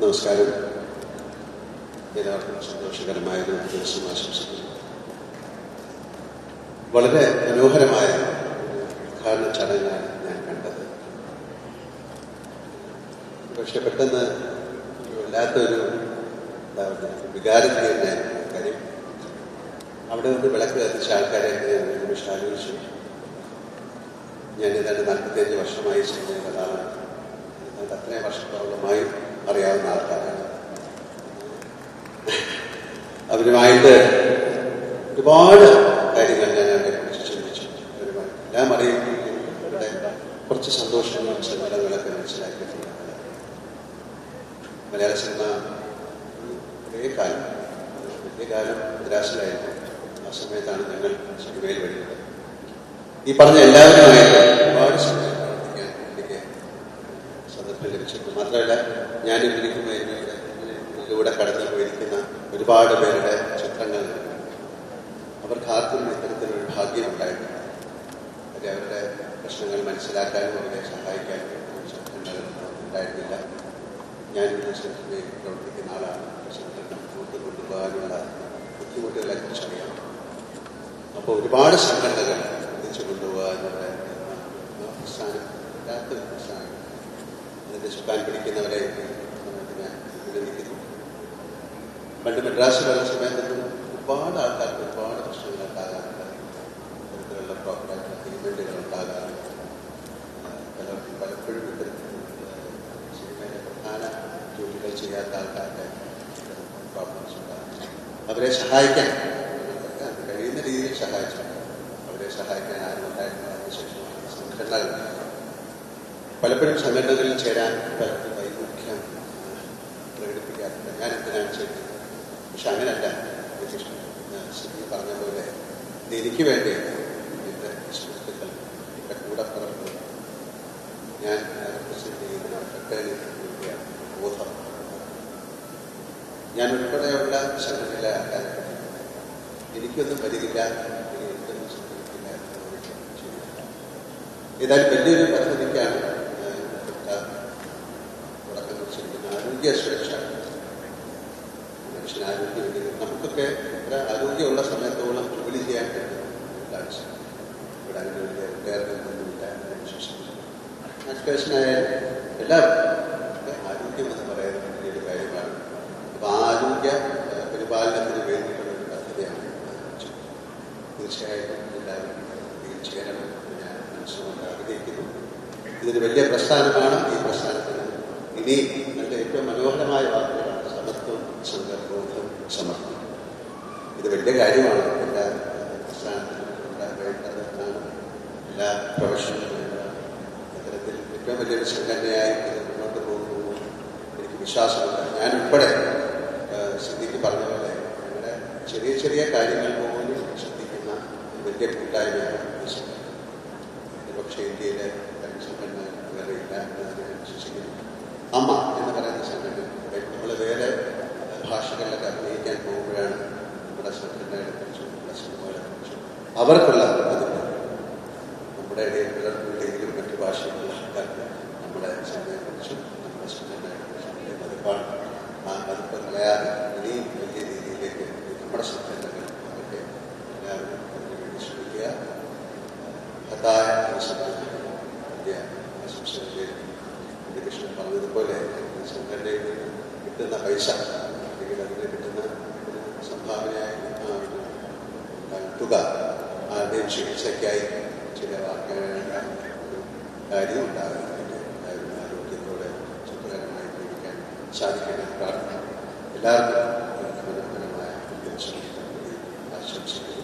നമസ്കാരം. എല്ലാവർക്കും സന്തോഷകരമായ ഒരു ദിവസം ആശംസിക്കുന്നു വളരെ മനോഹരമായ ഉദ്ഘാടന ചടങ്ങാണ് ഞാൻ കണ്ടത്. പക്ഷെ പെട്ടെന്ന് വല്ലാത്തൊരു എന്താ പറയുക വികാരത്തിൽ തന്നെ കാര്യം. അവിടെ നിന്ന് വിളക്ക് കത്തിച്ച ആൾക്കാരെ ഞാൻ ആലോചിച്ചു. ഞാൻ ഏതാണ്ട് നാൽപ്പത്തിയഞ്ച് വർഷമായി ചെയ്യുന്ന ഒരാളാണ് അത്രയും വർഷത്തോളമായി അറിയാവുന്ന ആൾക്കാരാണ്. അവരുമായിട്ട് ഒരുപാട് കാര്യങ്ങൾ ഞാൻ അവരെ കുറിച്ച് ചിന്തിച്ചു ഒരുപാട്. എല്ലാം ഇവിടെ കുറച്ച് സന്തോഷങ്ങളും സങ്കടങ്ങളൊക്കെ മനസ്സിലാക്കിയിട്ടുണ്ട്. മലയാള സിനിമ കുറേ കാലം വലിയ കാലം മദ്രാസിലായിരുന്നു ആ സമയത്താണ് ഞങ്ങൾ സിനിമയിൽ വരുന്നത്. ഈ പറഞ്ഞ എല്ലാവരുമായിട്ട് ഒരുപാട് സമയം പ്രവർത്തിക്കാൻ എനിക്ക് ലഭിച്ചിട്ടുണ്ട് മാത്രമല്ല ഞാൻ ഇരിക്കുമ്പോൾ എന്നിലൂടെ ഇതിലൂടെ കടന്നു പോയിരിക്കുന്ന ഒരുപാട് പേരുടെ ചിത്രങ്ങൾ അവർക്ക് ആർക്കും ഇത്തരത്തിലൊരു ഭാഗ്യം ഉണ്ടായിട്ടുണ്ട് അവരെ അവരുടെ പ്രശ്നങ്ങൾ മനസ്സിലാക്കാനും അവരെ സഹായിക്കാനും ഉണ്ടായിരുന്നില്ല. ഞാൻ സംഘടനയിൽ പ്രവർത്തിക്കുന്ന ആളാണ്. സംഘടന മുന്നോട്ട് കൊണ്ടുപോകാനുള്ള ബുദ്ധിമുട്ടുകളെ കുറിച്ചറിയാം അപ്പോൾ ഒരുപാട് സംഘടനകൾ തിരിച്ചു കൊണ്ടുപോകാനുള്ള പ്രസ്ഥാനം രാത്രി പ്രസ്ഥാനം ചുക്കാൻ പിടിക്കുന്നവരെ ഞാൻ അഭിനന്ദിക്കുന്നു പണ്ട് മദ്രാസിലുള്ള സമയത്തൊന്നും ഒരുപാട് ആൾക്കാർക്ക് ഒരുപാട് പ്രശ്നങ്ങൾ ഉണ്ടാകാറുണ്ട്. ഇത്തരത്തിലുള്ള പ്രോപ്പറായിട്ടുള്ള ട്രീറ്റ്മെന്റുകൾ ഉണ്ടാകാറുണ്ട്. പലർക്കും പലപ്പോഴും ഇത്തരത്തിൽ പ്രധാന ജോലികൾ ചെയ്യാത്ത ആൾക്കാരുടെ പ്രോബ്ലംസ് ഉണ്ടാകും അവരെ സഹായിക്കാൻ കഴിയുന്ന രീതിയിൽ സഹായിച്ചു അവരെ സഹായിക്കാൻ ആരും ഉണ്ടായിരുന്ന അതിനുശേഷമാണ് സംഘടനകൾ പലപ്പോഴും സംഘടനകളിൽ ചേരാൻ പലർക്കും വൈമുഖ്യം പ്രകടിപ്പിക്കാറുണ്ട്. ഞാൻ എന്തിനാണ് ചെയ്യുന്നത് പക്ഷെ അങ്ങനല്ല. ശരി പറഞ്ഞ പോലെ എനിക്ക് വേണ്ടി എന്റെ സുഹൃത്തുക്കൾ എന്റെ പറഞ്ഞു ഞാൻ റെപ്രസെന്റ് ചെയ്യുന്ന വേണ്ടിയാണ് ബോധം. ഞാൻ ഉൾപ്പെടെയുള്ള സംഘടനയിലെ ആൾക്കാരെ എനിക്കൊന്നും വരികില്ല എനിക്കൊന്നും സംഭവിക്കില്ല. ഏതായാലും വലിയൊരു പദ്ധതിക്കാണ് ഒരു ആരോഗ്യമുള്ള സമയത്തോളം ജോലി ചെയ്യാൻ കാഴ്ച ഇവിടെ വലിയ റിട്ടയർമെന്റ് ഒന്നുമില്ല എഡ്യൂക്കേഷനായാലും എല്ലാവർക്കും ആരോഗ്യം എന്ന് പറയുന്നത് വലിയൊരു കാര്യമാണ്. അപ്പോൾ ആരോഗ്യ പരിപാലനത്തിന് വേണ്ടിയിട്ടുള്ള ഒരു പദ്ധതിയാണ് തീർച്ചയായിട്ടും എല്ലാവരും ചെയ്യണം എന്ന് ഞാൻ മനസ്സുകൊണ്ട് ആഗ്രഹിക്കുന്നു. ഇതൊരു വലിയ പ്രസ്ഥാനമാണ്. ഈ പ്രസ്ഥാനത്തിന് ഇനി നല്ല ഏറ്റവും മനോഹരമായ വാക്കുകളാണ് സമത്വം സങ്കല്പവും സമത്വം ഇത് വലിയ കാര്യമാണ്. എല്ലാ പ്രസ്ഥാനത്തിനും എല്ലാ പ്രൊഫഷനിലും ഇത്തരത്തിൽ ഏറ്റവും വലിയൊരു സംഘടനയായി ഇത് മുന്നോട്ട് പോകുന്നു. എനിക്ക് വിശ്വാസമുണ്ട്. ഞാൻ ഉൾപ്പെടെ സിദ്ധിക്ക് പറഞ്ഞ പോലെ ഞങ്ങളുടെ ചെറിയ ചെറിയ കാര്യങ്ങൾ പോലും ശ്രദ്ധിക്കുന്ന വലിയ കൂട്ടായ്മയാണ് പക്ഷേ ഇന്ത്യയിലെ സംഘടന വേറെ ഇല്ല എന്ന് വിശ്വസിക്കുന്നു. അമ്മ എന്ന് പറയുന്ന സംഘടന നമ്മൾ വേറെ ഭാഷകളിലൊക്കെ അഭിനയിക്കാൻ പോകുമ്പോഴാണ് നമ്മുടെ സംഘടനകളെ കുറിച്ചും നമ്മുടെ സിനിമകളെ കുറിച്ചും അവർക്കുള്ള അതിന് നമ്മുടെ ഇടയിൽ പിളർന്നില്ലെങ്കിലും മറ്റു ഭാഷയിലുള്ള ആൾക്കാർക്ക് നമ്മുടെ സിനിമയെ കുറിച്ചും നമ്മുടെ സംഘടനയെ കുറിച്ചും വലിയ മതിപ്പാണ് ആ പതിപ്പ് കളയാതെ ഇനിയും വലിയ രീതിയിലേക്ക് നമ്മുടെ സംഘടനകൾ അവരുടെ എല്ലാവരും അതിനുവേണ്ടി ശ്രമിക്കുക. മഹത്തായ അവസരത്തിൽ വലിയ ഉണ്ണികൃഷ്ണൻ പറഞ്ഞതുപോലെ ഈ സംഘടനയിൽ കിട്ടുന്ന പൈസ അല്ലെങ്കിൽ അതിന് കിട്ടുന്ന സംഭാവനയായി തുക ആരുടെയും ചികിത്സയ്ക്കായി ചിലവാക്കേണ്ട ഒരു കാര്യം ഉണ്ടാകുന്നുണ്ട് എല്ലാവരും ആരോഗ്യത്തോടെ സുഖകരമായി ജീവിക്കാൻ സാധിക്കണമെന്ന് പ്രാർത്ഥന എല്ലാവർക്കും മനോഹരമായ ദിവസം ആശംസിക്കുന്നു